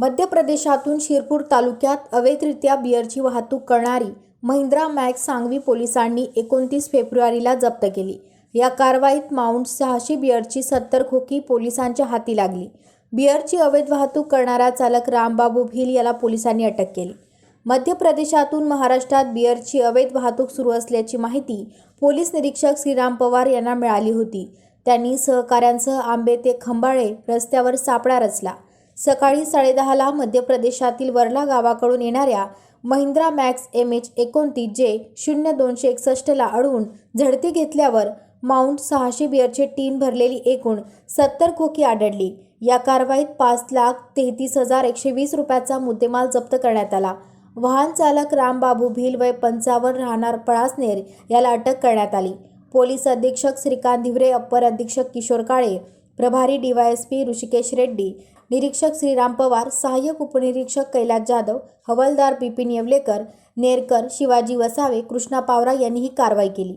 मध्य प्रदेशातून शिरपूर तालुक्यात अवैधरित्या बिअरची वाहतूक करणारी महिंद्रा मॅक्स सांगवी पोलिसांनी एकोणतीस फेब्रुवारीला जप्त केली. या कारवाईत माउंट सहाशे बिअरची सत्तर खोकी पोलिसांच्या हाती लागली. बिअरची अवैध वाहतूक करणारा चालक रामबाबू भिल याला पोलिसांनी अटक केली. मध्य प्रदेशातून महाराष्ट्रात बिअरची अवैध वाहतूक सुरू असल्याची माहिती पोलीस निरीक्षक श्रीराम पवार यांना मिळाली होती. त्यांनी सहकाऱ्यांसह आंबे ते खंबाळे रस्त्यावर सापळा रचला. सकाळी साडेदहाला मध्य प्रदेशातील वर्ला गावाकडून येणाऱ्या महिंद्रा मॅक्स एम एच एकोणतीस जे शून्य दोनशे एकसष्टला अडवून झडती घेतल्यावर माउंट सहाशे बिअरचे टीन भरलेली एकूण सत्तर खोकी आढळली. या कारवाईत पाच लाख तेहतीस हजार एकशे वीस रुपयाचा मुद्देमाल जप्त करण्यात आला. वाहन चालक रामबाबू भिल वय पंचावन्न राहणार पळासनेर याला अटक करण्यात आली. पोलीस अधीक्षक श्रीकांत धिवरे अप्पर अधीक्षक किशोर काळे प्रभारी डीवायएसपी ऋषिकेश रेड्डी निरीक्षक श्रीराम पवार सहाय्यक उपनिरीक्षक कैलास जाधव हवालदार बिपिन येवलेकर नेरकर शिवाजी वसावे कृष्णा पावरा यांनी ही कारवाई केली.